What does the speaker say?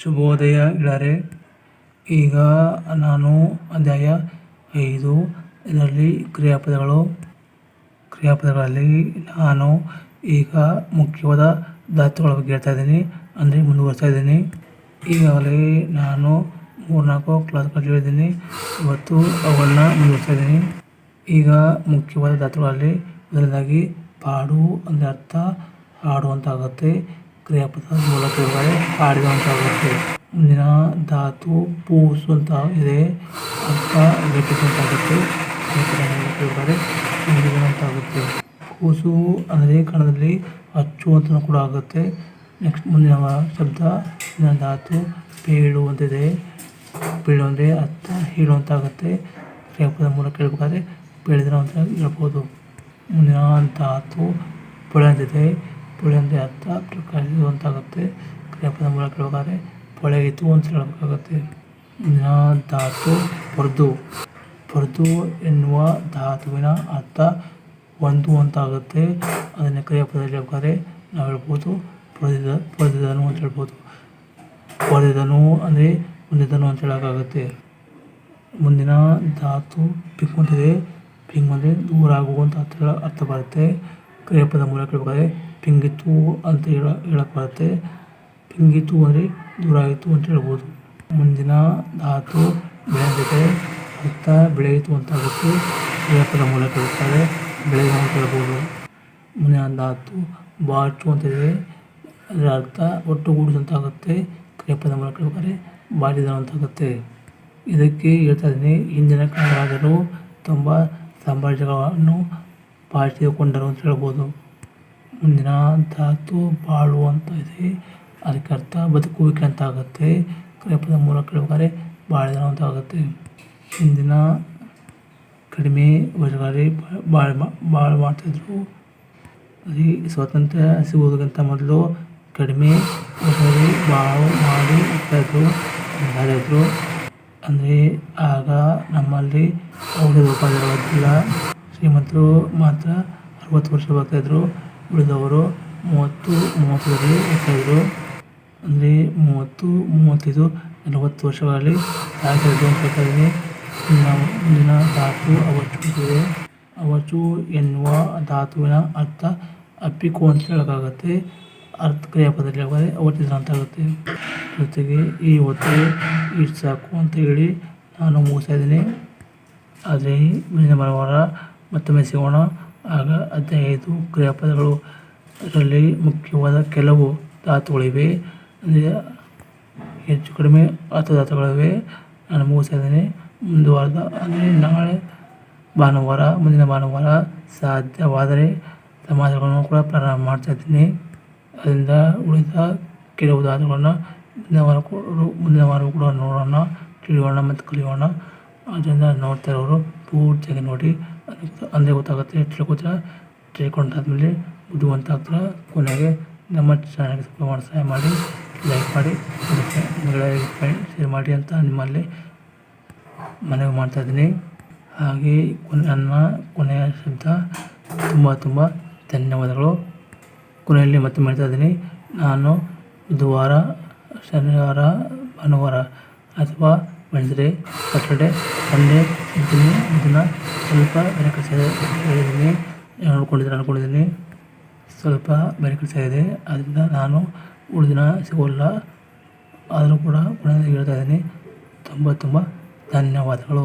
ಶುಭೋದಯ ಗೆಳೆಯರೆ ಈಗ ನಾನು ಅಧ್ಯಾಯ ಐದು. ಇದರಲ್ಲಿ ಕ್ರಿಯಾಪದಗಳು. ಕ್ರಿಯಾಪದಗಳಲ್ಲಿ ನಾನು ಈಗ ಮುಖ್ಯವಾದ ಧಾತುಗಳ ಬಗ್ಗೆ ಹೇಳ್ತಾ ಇದ್ದೀನಿ. ಅಂದರೆ ಮುಂದುವರಿಸ್ತಾ ಇದ್ದೀನಿ. ಈಗಾಗಲೇ ನಾನು ಮೂರ್ನಾಲ್ಕು ಕ್ಲಾಸ್ ಹೇಳಿದ್ದೀನಿ. ಇವತ್ತು ಅವುಗಳನ್ನ ಮುಂದುವರಿಸ್ತಾ ಇದ್ದೀನಿ. ಈಗ ಮುಖ್ಯವಾದ ಧಾತುಗಳಲ್ಲಿ ಮೊದಲನೇದಾಗಿ ಪಾಡು ಅಂದರೆ ಅರ್ಥ. ಆಗುತ್ತೆ. ಕ್ರಿಯಾಪದ ಮೂಲಕ ಆಗುತ್ತೆ ಮುಂದಿನ ಧಾತು ಪೂಸು ಅಂತ ಇದೆ. ಅರ್ಥ ಅಂತ ಆಗುತ್ತೆ ಕೂಸು ಅಂದರೆ ಕನ್ನಡದಲ್ಲಿ ಅಚ್ಚು ಅಂತ ಕೂಡ ಆಗುತ್ತೆ. ನೆಕ್ಸ್ಟ್ ಮುಂದಿನ ಶಬ್ದ, ಮುಂದಿನ ಧಾತು ಪೇಳು ಅಂತಿದೆ ಪೇಳು ಅಂದರೆ ಅರ್ಥ ಹೀಳು ಅಂತ ಆಗುತ್ತೆ ಕ್ರಿಯಾಪದ ಮೂಲಕ ಹೇಳ್ಬೇಕಾದ್ರೆ ಪೇಳಿದ್ರ ಅಂತ ಹೇಳ್ಬೋದು. ಮುಂದಿನ ಧಾತು ಪೊಳೆ ಅಂತಿದೆ ಪೊಳೆ ಅಂದರೆ ಅರ್ಥ ಪ್ರಕಾಶಿಸು ಅಂತಾಗುತ್ತೆ ಕ್ರಿಯಾಪದ ಮೂಲಕ ಪೊಳೆ ಇತ್ತು ಅಂತ ಹೇಳಬೇಕಾಗುತ್ತೆ ಧಾತು ಪರ್ದು. ಪರ್ದು ಎನ್ನುವ ಧಾತುವಿನ ಅರ್ಥ ಒಂದು ಅಂತ ಆಗುತ್ತೆ ಅದನ್ನು ಕ್ರಿಯಾಪದದಲ್ಲಿ ಹೇಳ್ಬೇಕಾದ್ರೆ ನಾವು ಹೇಳ್ಬೋದು ಪೊರೆದ ಪೊರೆದನು ಅಂತ ಹೇಳ್ಬೋದು. ಪೊರೆದನು ಅಂದರೆ ಹೊಂದಿದನು ಅಂತ ಹೇಳೋಕ್ಕಾಗುತ್ತೆ. ಮುಂದಿನ ಧಾತು ಪಿಂಗ್ ಅಂತಿದೆ ಪಿಂಗ್ ಅಂದರೆ ದೂರ ಆಗುವಂತ ಅರ್ಥ ಅರ್ಥ ಬರುತ್ತೆ. ಕ್ರಿಯಾಪದ ಮೂಲಕ ಹೇಳ್ಬೇಕಾದ್ರೆ ಪಿಂಗಿತು ಅಂತ ಹೇಳ ಬರುತ್ತೆ ಪಿಂಗಿತು ಅಂದರೆ ದೂರ ಆಯಿತು ಅಂತ ಹೇಳ್ಬೋದು. ಮುಂದಿನ ಧಾತು ಬೆಳೆದಿದೆ. ಅರ್ಥ ಬೆಳೆಯಿತು ಅಂತ ಆಗುತ್ತೆ. ಕ್ರಿಯಾಪದ ಮೂಲಕ ಹೇಳ್ತಾರೆ. ಬೆಳೆದ ಅಂತ ಹೇಳ್ಬೋದು. ಮುಂದಿನ ಧಾತು ಬಾಚು ಅಂತಿದೆ ಅದರ ಅರ್ಥ ಒಟ್ಟುಗೂಡಿಸು ಅಂತ ಆಗುತ್ತೆ. ಕ್ರಿಯಾಪದ ಮೂಲಕ ಹೇಳ್ತಾರೆ. ಬಾಡಿದ ಅಂತ ಆಗುತ್ತೆ. ಇದಕ್ಕೆ ಹೇಳ್ತಾ ಇದ್ದೀನಿ. ಹಿಂದಿನ ಕನ್ನಡ ತುಂಬ ಸಾಮ್ರಾಜ್ಯಗಳನ್ನು ಪಾಲಿಸಿಕೊಂಡರು ಅಂತ ಹೇಳ್ಬೋದು. ಮುಂದಿನ ಧಾತು ಬಾಳು ಅಂತ ಇದೆ. ಅದಕ್ಕೆ ಅರ್ಥ, ಬದುಕುವಿಕೆ ಅಂತ ಆಗುತ್ತೆ. ಕ್ರಿಯಾಪದ ಮೂಲಕ ಹೇಳ್ಬೇಕಾದ್ರೆ ಬಾಳಿದ ಅಂತ ಆಗುತ್ತೆ. ಹಿಂದಿನ ಕಡಿಮೆ ವರ್ಷಗಳಲ್ಲಿ ಬಾಳ್ ಬಾಳ್ ಮಾಡ್ತಾಯಿದ್ರು ಈ ಸ್ವಾತಂತ್ರ್ಯ ಸಿಗುವುದಕ್ಕಿಂತ ಮೊದಲು ಕಡಿಮೆ ವರ್ಷದಲ್ಲಿ ಬಾಳು ಮಾಡಿ ಹೋಗ್ತಾಯಿದ್ರು ಇದ್ರು ಅಂದರೆ ಆಗ ನಮ್ಮಲ್ಲಿ ಔಷಧ ಉಪಚಾರವಾಗಿಲ್ಲ ಶ್ರೀಮಂತರು ಮಾತ್ರ ಅರವತ್ತು ವರ್ಷ ಬರ್ತಾಯಿದ್ರು ಉಳಿದವರು ಮೂವತ್ತು, ಮೂವತ್ತೈದು ಇರ್ತಾಯಿದ್ರು ಅಂದರೆ ಮೂವತ್ತು, ಮೂವತ್ತೈದು, ನಲವತ್ತು ವರ್ಷಗಳಲ್ಲಿ ಸಾಯ್ತಾಯಿದ್ರು ಅಂತ ಮುಂದಿನ ಧಾತು ಅವಚು ಇದೆ ಅವಚು ಎನ್ನುವ ಧಾತುವಿನ ಅರ್ಥ ಅಪ್ಪಿಕು ಅಂತ ಹೇಳೋಕ್ಕಾಗತ್ತೆ. ಅರ್ಥ ಕ್ರಿಯಾಪದದಲ್ಲಿ ಹೇಳಿದ್ರೆ ಅವಚಿದ್ರ ಅಂತ ಆಗುತ್ತೆ ಜೊತೆಗೆ ಈ ಹೊತ್ತಿಗೆ ಇಷ್ಟು ಸಾಕು ಅಂತ ಹೇಳಿ ನಾನು ಮುಗಿಸ್ತಾ ಇದ್ದೀನಿ. ಆದರೆ ಮುಂದಿನ ಭಾನುವಾರ ಮತ್ತೊಮ್ಮೆ ಸಿಗೋಣ. ಆಗ ಹದಿನೈದು ಕ್ರಿಯಾಪದಗಳು. ಅದರಲ್ಲಿ ಮುಖ್ಯವಾದ ಕೆಲವು ಧಾತುಗಳಿವೆ. ಅಂದರೆ ಹೆಚ್ಚು ಕಡಿಮೆ ಹತ್ತು ಧಾತುಗಳಿವೆ. ನಾನು ಮುಗಿಸಿದ್ದೇನೆ ಮುಂದುವರೆದ ಅಂದರೆ ನಾಳೆ ಭಾನುವಾರ, ಮುಂದಿನ ಭಾನುವಾರ ಸಾಧ್ಯವಾದರೆ ಸಮಾಜಗಳನ್ನು ಕೂಡ ಪ್ರಾರಂಭ ಮಾಡ್ತಾ ಇದ್ದೀನಿ. ಅದರಿಂದ ಉಳಿದ ಕೆಲವು ಧಾತುಗಳನ್ನು ಮುಂದಿನ ವಾರ ಮುಂದಿನ ವಾರ ಕೂಡ ನೋಡೋಣ, ತಿಳಿಯೋಣ ಮತ್ತು ಕಲಿಯೋಣ. ಅದರಿಂದ ನೋಡ್ತಾ ಇರೋರು ಪೂರ್ತಿಯಾಗಿ ನೋಡಿ, ಅಂದರೆ ಗೊತ್ತಾಗುತ್ತೆ ತಿಳ್ಕೊತೀರ ತಿಳ್ಕೊಂಡಾದ್ಮೇಲೆ ಬುದ್ಧಿವಂತ ಆಗ್ತೀರ? ಕೊನೆಗೆ ನಮ್ಮ ಚಾನಲ್ಗೆ ಸಬ್ಸ್ಕ್ರೈಬ್ ಸಹಾಯ ಮಾಡಿ ಲೈಕ್ ಮಾಡಿ ಶೇರ್ ಮಾಡಿ ಅಂತ ನಿಮ್ಮಲ್ಲಿ ಮನವಿ ಮಾಡ್ತಾ ಇದ್ದೀನಿ. ಹಾಗೆ ನನ್ನ ಕೊನೆಯ ಶಬ್ದ, ತುಂಬ ತುಂಬ ಧನ್ಯವಾದಗಳು. ಕೊನೆಯಲ್ಲಿ ಮತ್ತೆ ಮಾಡ್ತಾ ಇದ್ದೀನಿ. ನಾನು ಬುಧವಾರ, ಶನಿವಾರ, ಭಾನುವಾರ ಅಥವಾ ವೆನ್ಸ್ಡೇ ಸಟರ್ಡೇ ಸಂಡೇ ಇರ್ತೀನಿ. ಸ್ವಲ್ಪ ಬೇರೆ ಹೇಳಿದ್ದೀನಿ ನೋಡ್ಕೊಂಡಿದ್ದೀನಿ ಅನ್ಕೊಂಡಿದ್ದೀನಿ ಸ್ವಲ್ಪ ಬೇರೆ ಇದೆ. ಅದರಿಂದ ನಾನು ಉಳಿದಿನ ಸಿಗೋಲ್ಲ. ಆದರೂ ಕೂಡ ಹೇಳ್ತಾ ಇದ್ದೀನಿ. ತುಂಬ ತುಂಬ ಧನ್ಯವಾದಗಳು.